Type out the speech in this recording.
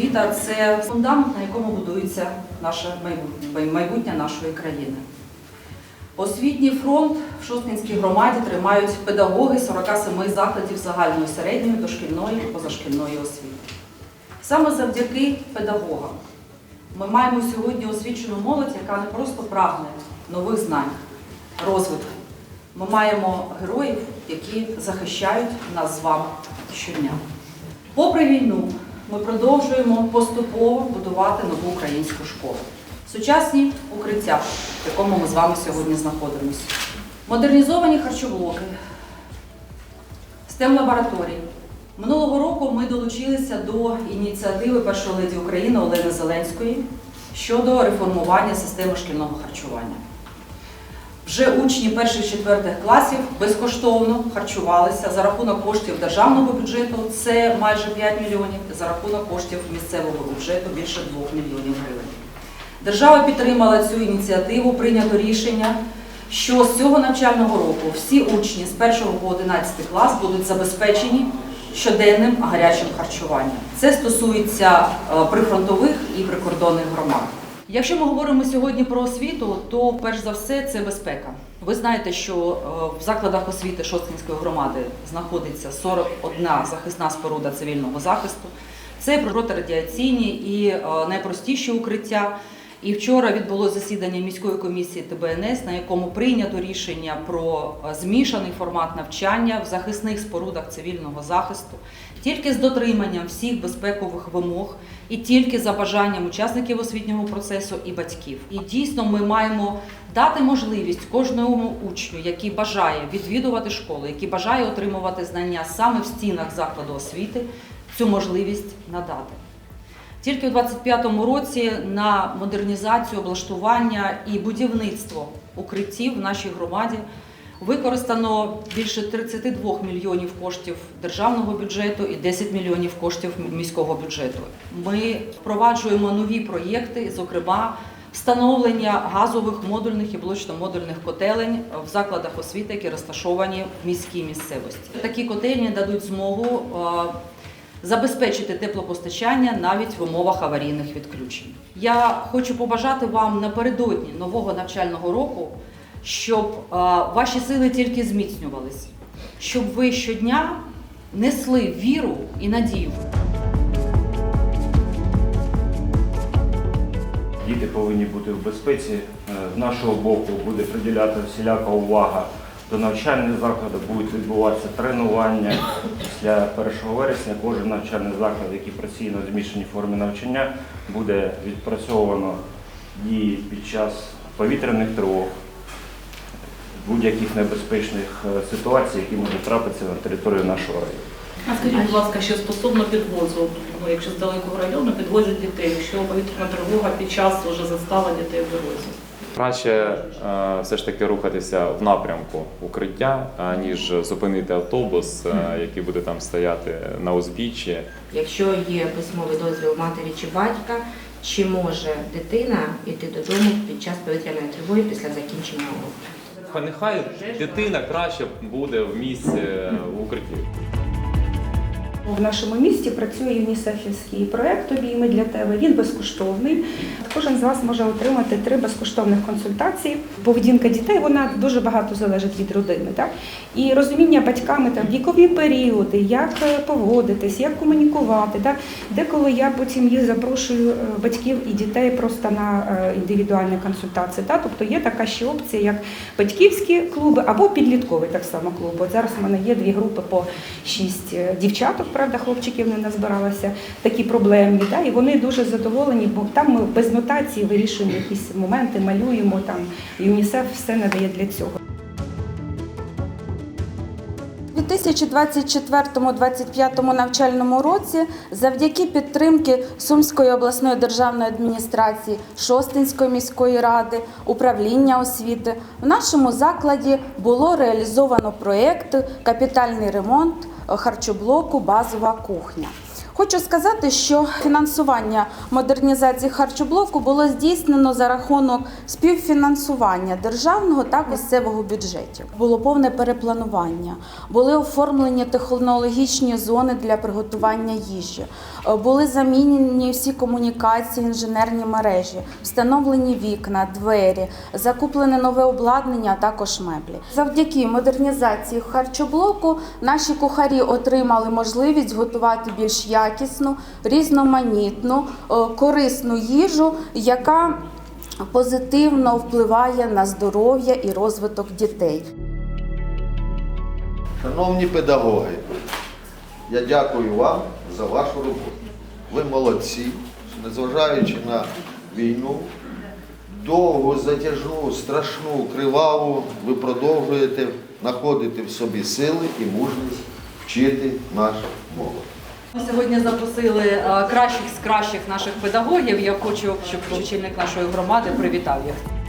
освіта це фундамент, на якому будується наше майбутнє, майбутнє нашої країни. Освітній фронт в Шостинській громаді тримають педагоги 47 закладів загальної середньої, дошкільної і позашкільної освіти. Саме завдяки педагогам ми маємо сьогодні освічену молодь, яка не просто прагне нових знань, розвитку. Ми маємо героїв, які захищають нас з вами щодня. Попри війну, ми продовжуємо поступово будувати нову українську школу. Сучасні укриття, в якому ми з вами сьогодні знаходимося. Модернізовані харчоблоки, STEM лабораторії. Минулого року ми долучилися до ініціативи першої леді України Олени Зеленської щодо реформування системи шкільного харчування. Вже учні перших-четвертих класів безкоштовно харчувалися за рахунок коштів державного бюджету, це майже 5 мільйонів, за рахунок коштів місцевого бюджету більше 2 мільйонів гривень. Держава підтримала цю ініціативу, прийнято рішення, що з цього навчального року всі учні з 1 по 11 клас будуть забезпечені щоденним гарячим харчуванням. Це стосується е, прифронтових і прикордонних громад. Якщо ми говоримо сьогодні про освіту, то перш за все це безпека. Ви знаєте, що е, в закладах освіти Шостинської громади знаходиться 41 захисна споруда цивільного захисту. Це протирадіаційні і е, найпростіші укриття. І вчора відбулося засідання міської комісії ТБНС, на якому прийнято рішення про е, змішаний формат навчання в захисних спорудах цивільного захисту, тільки з дотриманням всіх безпекових вимог і тільки за бажанням учасників освітнього процесу і батьків. І дійсно ми маємо дати можливість кожному учню, який бажає відвідувати школу, який бажає отримувати знання саме в стінах закладу освіти, цю можливість надати. Тільки у 2025 році на модернізацію, облаштування і будівництво укриттів в нашій громаді використано більше 32 мільйонів коштів державного бюджету і 10 мільйонів коштів міського бюджету. Ми впроваджуємо нові проєкти, зокрема. Встановлення газових модульних і блочно-модульних котелень в закладах освіти, які розташовані в міській місцевості. Такі котельні дадуть змогу е, забезпечити теплопостачання навіть в умовах аварійних відключень. Я хочу побажати вам напередодні нового навчального року, щоб е, ваші сили тільки зміцнювались, щоб ви щодня несли віру і надію. Діти повинні бути в безпеці. Е, З нашого боку буде приділяти всіляка увага до навчальних закладів, будуть відбуватися тренування. Після 1 вересня кожен навчальний заклад, який працює на змішаній формі навчання, буде відпрацьовано дії під час повітряних тривог, будь-яких небезпечних е, ситуацій, які можуть трапитися на території нашого району. А скажіть, будь ласка, що стосовно підвозу, ну, якщо з далекого району підвозять дітей, якщо повітряна тривога під час вже застала дітей в дорозі? Краще е, все ж таки рухатися в напрямку укриття, ніж зупинити автобус, е, який буде там стояти на узбіччі. Якщо є письмовий дозвіл матері чи батька, чи може дитина йти додому під час повітряної тривоги після закінчення уроку? Нехай дитина краще буде в місці е, в укритті. В нашому місті працює ЮНІСЕФівський проект «Обійми для тебе. Він безкоштовний. Кожен з вас може отримати три безкоштовних консультації. Поведінка дітей вона дуже багато залежить від родини. Так? І розуміння батьками там вікові періоди, як е, поводитись, як комунікувати. Так? Деколи я потім їх запрошую е, батьків і дітей просто на е, індивідуальні консультації. Так? Тобто є така ще опція, як батьківські клуби або підлітковий так само клуб. От зараз в мене є дві групи по шість дівчаток, правда, хлопчиків не назбиралося, такі проблемні. Да? І вони дуже задоволені, бо там ми без нотації вирішуємо якісь моменти, малюємо там. і ЮНІСЕФ все надає для цього. 2024-2025 навчальному році завдяки підтримки Сумської обласної державної адміністрації, Шостинської міської ради, управління освіти в нашому закладі було реалізовано проєкт капітальний ремонт харчоблоку Базова кухня. Хочу сказати, що фінансування модернізації харчоблоку було здійснено за рахунок співфінансування державного та місцевого бюджетів. Було повне перепланування, були оформлені технологічні зони для приготування їжі, були замінені всі комунікації, інженерні мережі, встановлені вікна, двері, закуплене нове обладнання, а також меблі. Завдяки модернізації харчоблоку наші кухарі отримали можливість готувати більш якісну, різноманітну, е, корисну їжу, яка позитивно впливає на здоров'я і розвиток дітей. Шановні педагоги, я дякую вам за вашу роботу. Ви молодці, незважаючи на війну, довгу, затяжну, страшну, криваву, ви продовжуєте знаходити в собі сили і мужність вчити наш молодь. Ми сьогодні запросили е, кращих з кращих наших педагогів. Я хочу, щоб очільник нашої громади привітав їх.